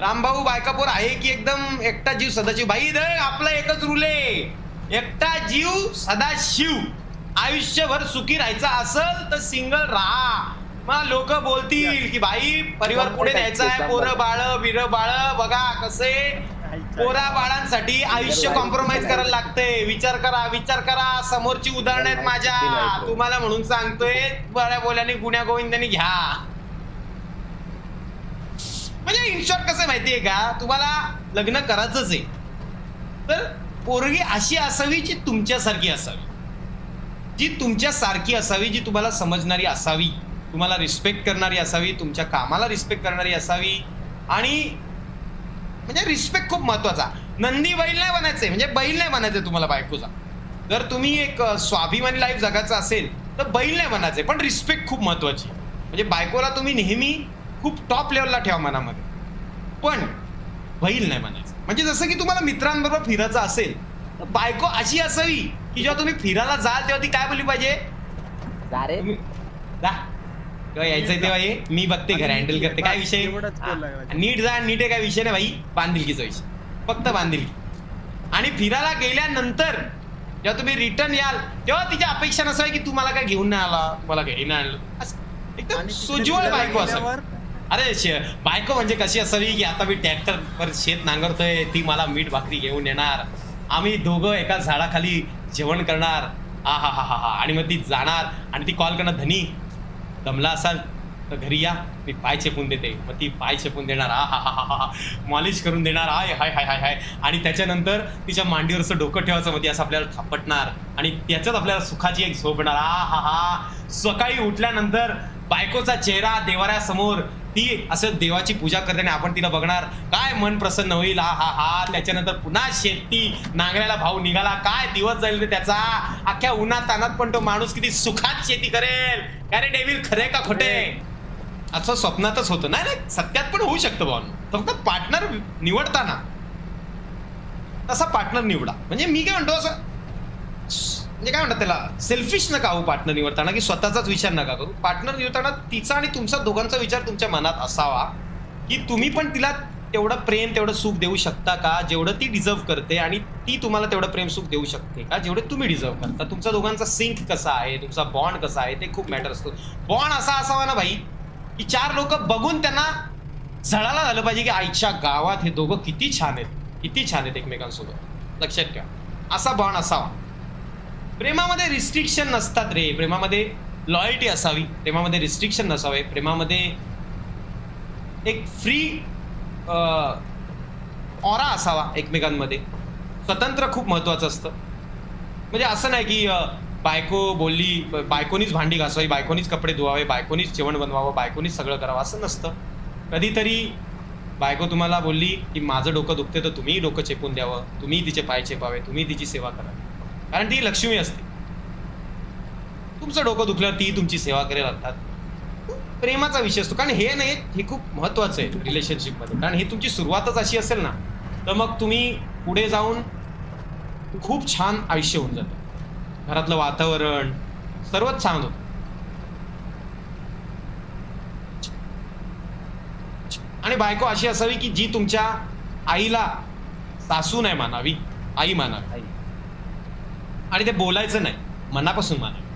रामभाऊ बायकापूर आहे की एकदम एकटा जीव सदाशिव. भाई दे आपला एकच रूल आहे. एकटा जीव सदाशिव. आयुष्यभर सुखी राहायचं असल तर सिंगल राहा. मग लोक बोलतील की भाई परिवार पुढे न्यायचा आहे? पोरं बाळ बिर बाळ बघा कसे. पोरा बाळांसाठी आयुष्य कॉम्प्रोमाइज करायला लागते. विचार करा विचार करा. समोरची उदाहरणं आहेत माझ्या. तुम्हाला म्हणून सांगतोय बऱ्या बोल्याने गुण्या गोविंदाने घ्या. म्हणजे इनशॉर्ट कसं माहितीये का? तुम्हाला लग्न करायचंच आहे. तर पोरगी अशी असावी जी तुमच्यासारखी असावी. जी तुमच्यासारखी असावी जी तुम्हाला समजणारी असावी तुम्हाला रिस्पेक्ट करणारी असावी तुमच्या कामाला रिस्पेक्ट करणारी असावी आणि म्हणजे रिस्पेक्ट खूप महत्त्वाचा. नंदी बैल नाही बनायचंय म्हणजे बैल नाही बनायचंय तुम्हाला बायकोचा. जर तुम्ही एक स्वाभिमानी लाईफ जगायचं असेल तर बैल नाही बनायचंय पण रिस्पेक्ट खूप महत्वाची म्हणजे बायकोला तुम्ही नेहमी खूप टॉप लेवलला ठेवा मनामध्ये. पण बैल नाही म्हणायचं. म्हणजे जसं की तुम्हाला मित्रांबरोबर फिरायचं असेल तर बायको अशी असावी की जेव्हा तुम्ही फिरायला जाल तेव्हा ती काय बोलली पाहिजे? जा रे. तुम्ही जा. तेव्हा यायचंय तेव्हा ये. मी बघते घर हँडल करते. काय विषय? एवढंच बोलायला लागला. नीट जा नीट आहे काय विषय नाही भाई. बांधिलकीचा विषय. फक्त बांधिलकी. आणि फिरायला गेल्यानंतर जेव्हा तुम्ही रिटर्न याल तेव्हा तिची अपेक्षा नसावी की तुम्हाला काय घेऊन नाही आला तुम्हाला घरी नाही आणलं असं. एकदम आणि तिथे सुज्वळ फिरायला बायको असावी गेल्यावर अरे शे- बायको म्हणजे कशी असावी की आता मी ट्रॅक्टर वर शेत नांगरतोय ती मला मीठ भाकरी घेऊन येणार. आम्ही दोघं एका झाडाखाली जेवण करणार. आ हा हा हा हा. आणि मग ती जाणार आणि ती कॉल करणार धनी दमला असाल तर घरी या. मी पाय चेपून देते. मग ती पाय चेपून देणार आ हा हा हा हा मॉलिश करून देणार आय हाय हाय हाय हाय. आणि त्याच्यानंतर तिच्या मांडीवर असं डोकं ठेवायचं मध्ये असं आपल्याला थापटणार. आणि त्याच्यात आपल्याला सुखाची एक झोप येणार. आ हा हा. सकाळी उठल्यानंतर बायकोचा चेहरा देवाऱ्यासमोर ती असं देवाची पूजा करते आणि आपण तिला बघणार. काय मन प्रसन्न होईल? हा हा हा. त्याच्यानंतर पुन्हा शेती नांगऱ्याला भाऊ निघाला. काय दिवस जाईल रे त्याचा? अख्ख्या उन्हात तानात पण तो माणूस किती सुखात शेती करेल. काय रे डेव्हिल खरे का खोटे? असं स्वप्नातच होतं. नाही नाही. सत्यात पण होऊ शकतं भाऊ फक्त पार्टनर निवडताना. तसा पार्टनर निवडा. म्हणजे मी काय म्हणतो असं? म्हणजे काय म्हणतात त्याला? सेल्फिश नका हो पार्टनर निवडताना की स्वतःचाच विचार नका करू. पार्टनर निवडताना तिचा आणि तुमचा दोघांचा विचार तुमच्या मनात असावा की तुम्ही पण तिला तेवढं प्रेम तेवढं सुख देऊ शकता का? जेवढं ती डिझर्व करते आणि ती तुम्हाला तेवढं प्रेम सुख देऊ शकते का? जेवढे तुम्ही डिझर्व करता. तुमचा दोघांचा सिंक कसा आहे? तुमचा बॉन्ड कसा आहे? ते खूप मॅटर असतो. बॉन्ड असा असावा ना भाई की चार लोक बघून त्यांना झळाला झालं पाहिजे की आईच्या गावात हे दोघं किती छान आहेत. किती छान आहेत एकमेकांसोबत. लक्षात ठेवा. असा बॉन्ड असावा. प्रेमामध्ये रिस्ट्रिक्शन नसतात रे. प्रेमामध्ये लॉयल्टी असावी. प्रेमामध्ये रिस्ट्रिक्शन नसावे. प्रेमामध्ये एक फ्री ऑरा असावा एकमेकांमध्ये. स्वतंत्र खूप महत्त्वाचं असतं. म्हणजे असं नाही की बायको बोलली बायकोनीच भांडी घासावी बायकोनीच कपडे धुवावे बायकोनीच जेवण बनवावं बायकोनीच सगळं करावं. असं नसतं. कधीतरी बायको तुम्हाला बोलली की माझं डोकं दुखते तर तुम्हीही डोकं चेपून द्यावं. तुम्ही तिचे पाय चेपावे. तुम्ही तिची सेवा करावी. कारण ती लक्ष्मी असते. तुमचं डोकं दुखल्यावर ती तुमची सेवा करेल अर्थात. प्रेमाचा विषय असतो. कारण हे नाही हे खूप महत्वाचं आहे रिलेशनशिपमध्ये कारण ही तुमची सुरुवातच अशी असेल ना तर मग तुम्ही पुढे जाऊन खूप छान आयुष्य होऊन जातं. घरातलं वातावरण सर्वच छान होतं. आणि बायको अशी असावी की जी तुमच्या आईला सासू नाही मानावी आई मानावी. आई. आणि ते बोलायचं नाही. मनापासून मानावी